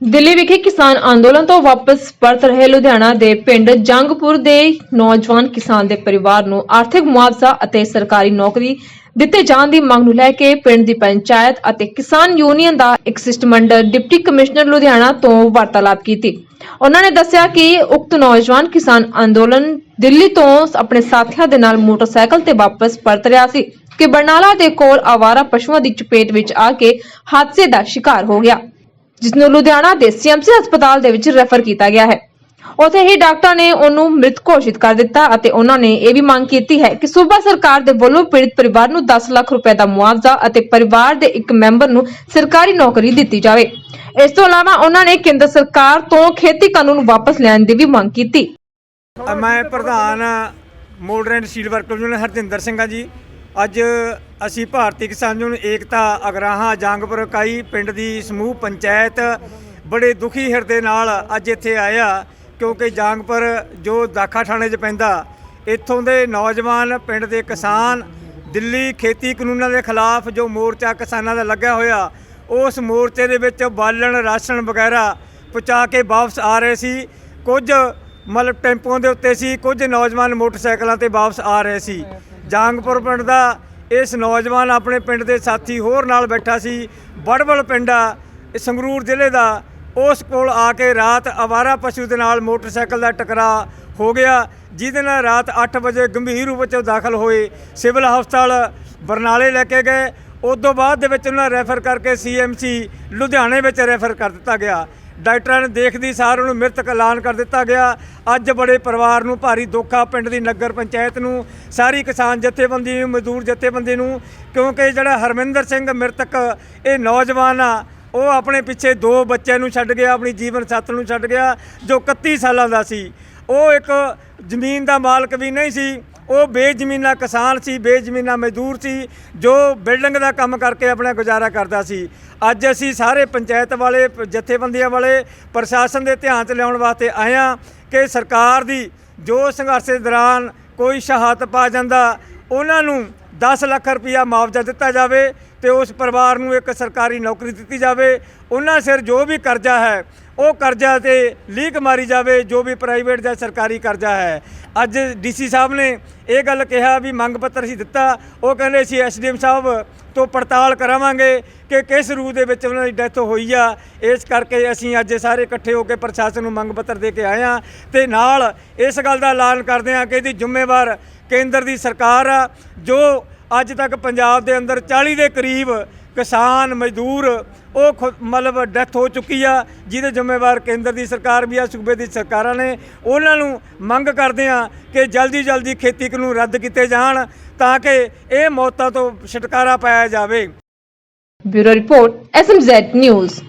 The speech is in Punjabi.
ਦਿੱਲੀ ਵਿਖੇ ਕਿਸਾਨ ਅੰਦੋਲਨ ਤੋਂ ਵਾਪਸ ਪਰਤ ਰਹੇ ਲੁਧਿਆਣਾ ਦੇ ਪਿੰਡ ਜੰਗਪੁਰ ਦੇ ਨੌਜਵਾਨ ਕਿਸਾਨ ਦੇ ਪਰਿਵਾਰ ਨੂੰ ਆਰਥਿਕ ਮੁਆਵਜ਼ਾ ਅਤੇ ਸਰਕਾਰੀ ਨੌਕਰੀ ਦਿੱਤੇ ਜਾਣ ਦੀ ਮੰਗ ਨੂੰ ਲੈ ਕੇ ਪਿੰਡ ਦੀ ਪੰਚਾਇਤ ਅਤੇ ਕਿਸਾਨ ਯੂਨੀਅਨ ਦਾ ਇੱਕ ਸਿਸਟਮੰਡਲ ਡਿਪਟੀ ਕਮਿਸ਼ਨਰ ਲੁਧਿਆਣਾ ਤੋਂ ਵਾਰਤਾਲਾਪ ਕੀਤੀ। ਉਹਨਾਂ ਨੇ ਦੱਸਿਆ ਕਿ ਉਕਤ ਨੌਜਵਾਨ ਕਿਸਾਨ ਅੰਦੋਲਨ ਦਿੱਲੀ ਤੋਂ ਆਪਣੇ ਸਾਥੀਆਂ ਦੇ ਨਾਲ ਮੋਟਰਸਾਈਕਲ ਤੇ ਵਾਪਸ ਪਰਤ ਰਿਹਾ ਸੀ ਕਿ ਬਰਨਾਲਾ ਦੇ ਕੋਲ ਆਵਾਰਾ ਪਸ਼ੂਆਂ ਦੀ ਚਪੇਟ ਵਿੱਚ ਆ ਕੇ ਹਾਦਸੇ ਦਾ ਸ਼ਿਕਾਰ ਹੋ ਗਿਆ। ਜਿਸ ਨੂੰ ਲੁਧਿਆਣਾ ਦੇ ਸੀਐਮਸੀ ਹਸਪਤਾਲ ਦੇ ਵਿੱਚ ਰੈਫਰ ਕੀਤਾ ਗਿਆ ਹੈ। ਉੱਥੇ ਹੀ ਡਾਕਟਰ ਨੇ ਉਹਨੂੰ ਮ੍ਰਿਤ ਘੋਸ਼ਿਤ ਕਰ ਦਿੱਤਾ ਅਤੇ ਉਹਨਾਂ ਨੇ ਇਹ ਵੀ ਮੰਗ ਕੀਤੀ ਹੈ ਕਿ ਸੂਬਾ ਸਰਕਾਰ ਦੇ ਵੱਲੋਂ ਪੀੜਤ ਪਰਿਵਾਰ ਨੂੰ 10 ਲੱਖ ਰੁਪਏ ਦਾ ਮੁਆਵਜ਼ਾ ਅਤੇ ਪਰਿਵਾਰ ਦੇ ਇੱਕ ਮੈਂਬਰ ਨੂੰ ਸਰਕਾਰੀ ਨੌਕਰੀ ਦਿੱਤੀ ਜਾਵੇ। ਇਸ ਤੋਂ ਇਲਾਵਾ ਉਹਨਾਂ ਨੇ ਕੇਂਦਰ ਸਰਕਾਰ ਤੋਂ ਖੇਤੀ ਕਾਨੂੰਨ ਵਾਪਸ ਲੈਣ ਦੀ ਵੀ ਮੰਗ ਕੀਤੀ। ਮੈਂ ਪ੍ਰਧਾਨ modern steel worker union Harjinder Singh ਆ ਜੀ। ਅੱਜ ਅਸੀਂ ਭਾਰਤੀ ਕਿਸਾਨ ਯੂਨੀਅਨ ਏਕਤਾ ਅਗਰਾਹਾਂ ਜੰਗਪੁਰ ਇਕਾਈ ਪਿੰਡ ਦੀ ਸਮੂਹ ਪੰਚਾਇਤ ਬੜੇ ਦੁਖੀ ਹਿਰਦੇ ਨਾਲ ਅੱਜ ਇੱਥੇ ਆਇਆ ਕਿਉਂਕਿ ਜੰਗਪੁਰ ਜੋ ਦਾਖਾ ਥਾਣੇ 'ਚ ਪੈਂਦਾ, ਇੱਥੋਂ ਦੇ ਨੌਜਵਾਨ ਪਿੰਡ ਦੇ ਕਿਸਾਨ ਦਿੱਲੀ ਖੇਤੀ ਕਾਨੂੰਨਾਂ ਦੇ ਖਿਲਾਫ ਜੋ ਮੋਰਚਾ ਕਿਸਾਨਾਂ ਦਾ ਲੱਗਿਆ ਹੋਇਆ, ਉਸ ਮੋਰਚੇ ਦੇ ਵਿੱਚ ਬਾਲਣ, ਰਾਸ਼ਨ ਵਗੈਰਾ ਪਹੁੰਚਾ ਕੇ ਵਾਪਸ ਆ ਰਹੇ ਸੀ। ਕੁਝ ਮਤਲਬ ਟੈਂਪੂਆਂ ਦੇ ਉੱਤੇ ਸੀ, ਕੁਝ ਨੌਜਵਾਨ ਮੋਟਰਸਾਈਕਲਾਂ ਤੇ ਵਾਪਸ ਆ ਰਹੇ ਸੀ। ਜਾਂਗਪੁਰ ਪਿੰਡ ਦਾ ਇਸ ਨੌਜਵਾਨ ਆਪਣੇ ਪਿੰਡ ਦੇ ਸਾਥੀ ਹੋਰ ਨਾਲ ਬੈਠਾ ਸੀ, ਬੜਬਲ ਪਿੰਡ ਆ ਸੰਗਰੂਰ ਜ਼ਿਲ੍ਹੇ ਦਾ। ਉਸ ਕੋਲ ਆ ਕੇ ਰਾਤ ਅਵਾਰਾ ਪਸ਼ੂ ਦੇ ਨਾਲ ਮੋਟਰਸਾਈਕਲ ਦਾ ਟਕਰਾਅ ਹੋ ਗਿਆ, ਜਿਹਦੇ ਨਾਲ ਰਾਤ 8 ਵਜੇ ਗੰਭੀਰ ਰੂਪ ਵਿੱਚ ਦਾਖਲ ਹੋਏ। ਸਿਵਲ ਹਸਪਤਾਲ ਬਰਨਾਲੇ ਲੈ ਕੇ ਗਏ। ਉਸ ਤੋਂ ਬਾਅਦ ਦੇ ਵਿੱਚ ਉਹਨਾਂ ਰੈਫਰ ਕਰਕੇ ਸੀਐਮਸੀ ਲੁਧਿਆਣੇ ਵਿੱਚ ਰੈਫਰ ਕਰ ਦਿੱਤਾ ਗਿਆ। ਡਾਕਟਰਾਂ ਨੇ ਦੇਖਦੀ ਸਾਰ ਉਹਨੂੰ ਮ੍ਰਿਤਕ ਐਲਾਨ ਕਰ ਦਿੱਤਾ ਗਿਆ। ਅੱਜ ਬੜੇ ਪਰਿਵਾਰ ਨੂੰ ਭਾਰੀ ਦੁੱਖ ਆ ਪਿੰਡ ਦੀ ਨਗਰ ਪੰਚਾਇਤ ਨੂੰ, ਸਾਰੀ ਕਿਸਾਨ ਜਥੇਬੰਦੀ ਨੂੰ, ਮਜ਼ਦੂਰ ਜਥੇਬੰਦੀ ਨੂੰ, ਕਿਉਂਕਿ ਜਿਹੜਾ ਹਰਮਿੰਦਰ ਸਿੰਘ ਮ੍ਰਿਤਕ ਇਹ ਨੌਜਵਾਨ ਆ, ਉਹ ਆਪਣੇ ਪਿੱਛੇ ਦੋ ਬੱਚਿਆਂ ਨੂੰ ਛੱਡ ਗਿਆ, ਆਪਣੀ ਜੀਵਨ ਸਾਥਣ ਨੂੰ ਛੱਡ ਗਿਆ, ਜੋ 31 ਸਾਲਾਂ ਦਾ ਸੀ। ਉਹ ਇੱਕ ਜ਼ਮੀਨ ਦਾ ਮਾਲਕ ਵੀ ਨਹੀਂ ਸੀ ਉਹ ਬੇਜ਼ਮੀਨਾ ਕਿਸਾਨ ਸੀ, ਬੇਜ਼ਮੀਨਾ ਮਜ਼ਦੂਰ ਸੀ, ਜੋ ਬਿਲਡਿੰਗ ਦਾ ਕੰਮ ਕਰਕੇ ਆਪਣਾ ਗੁਜ਼ਾਰਾ ਕਰਦਾ ਸੀ। ਅੱਜ ਅਸੀਂ ਸਾਰੇ ਪੰਚਾਇਤ ਵਾਲੇ, ਜਥੇਬੰਦੀਆਂ ਵਾਲੇ ਪ੍ਰਸ਼ਾਸਨ ਦੇ ਧਿਆਨ 'ਚ ਲਿਆਉਣ ਵਾਸਤੇ ਆਏ ਹਾਂ ਕਿ ਸਰਕਾਰ ਦੀ ਜੋ ਸੰਘਰਸ਼ ਦੇ ਦੌਰਾਨ ਕੋਈ ਸ਼ਹਾਦਤ ਪਾ ਜਾਂਦਾ, ਉਹਨਾਂ ਨੂੰ 10 ਲੱਖ ਰੁਪਇਆ ਮੁਆਵਜ਼ਾ ਦਿੱਤਾ ਜਾਵੇ ਤੇ ਉਸ ਪਰਿਵਾਰ ਨੂੰ ਇੱਕ ਸਰਕਾਰੀ ਨੌਕਰੀ ਦਿੱਤੀ ਜਾਵੇ। ਉਹਨਾਂ ਸਿਰ ਜੋ ਵੀ ਕਰਜ਼ਾ ਹੈ, ਉਹ ਕਰਜ਼ਾ ਤੇ ਲੀਕ ਮਾਰੀ ਜਾਵੇ, ਜੋ ਵੀ ਪ੍ਰਾਈਵੇਟ ਜਾਂ ਸਰਕਾਰੀ ਕਰਜ਼ਾ ਹੈ। ਅੱਜ ਡੀਸੀ ਸਾਹਿਬ ਨੇ ਇਹ ਗੱਲ ਕਿਹਾ ਵੀ ਮੰਗ ਪੱਤਰ ਅਸੀਂ ਦਿੱਤਾ। ਉਹ ਕਹਿੰਦੇ ਅਸੀਂ ਐਸਡੀਐਮ ਸਾਹਿਬ ਤੋਂ ਪੜਤਾਲ ਕਰਾਵਾਂਗੇ ਕਿ ਕਿਸ ਰੂਹ ਦੇ ਵਿੱਚ ਉਹਨਾਂ ਦੀ ਡੈਥ ਹੋਈ ਆ। ਇਸ ਕਰਕੇ ਅਸੀਂ ਅੱਜ ਸਾਰੇ ਇਕੱਠੇ ਹੋ ਕੇ ਪ੍ਰਸ਼ਾਸਨ ਨੂੰ ਮੰਗ ਪੱਤਰ ਦੇ ਕੇ ਆਏ ਆ ਤੇ ਨਾਲ ਇਸ ਗੱਲ ਦਾ ਐਲਾਨ ਕਰਦੇ ਆ ਕਿ ਇਹਦੀ ਜ਼ਿੰਮੇਵਾਰ ਕੇਂਦਰ ਦੀ ਸਰਕਾਰ ਆ, ਜੋ ਅੱਜ ਤੱਕ ਪੰਜਾਬ ਦੇ ਅੰਦਰ 40 ਦੇ ਕਰੀਬ ਕਿਸਾਨ, ਮਜ਼ਦੂਰ, ਉਹ ਖੁ- ਮਤਲਬ ਡੈਥ ਹੋ ਚੁੱਕੀ ਆ, ਜਿਹਦੇ ਜ਼ਿੰਮੇਵਾਰ ਕੇਂਦਰ ਦੀ ਸਰਕਾਰ ਵੀ ਆ, ਸੂਬੇ ਦੀ ਸਰਕਾਰਾਂ ਨੇ, ਉਹਨਾਂ ਨੂੰ ਮੰਗ ਕਰਦੇ ਆ ਕਿ ਜਲਦੀ ਜਲਦੀ ਖੇਤੀ ਕਾਨੂੰਨ ਰੱਦ ਕੀਤੇ ਜਾਣ ਤਾਂ ਕਿ ਇਹ ਮੌਤਾਂ ਤੋਂ ਛੁਟਕਾਰਾ ਪਾਇਆ ਜਾਵੇ। Bureau report SMZ news.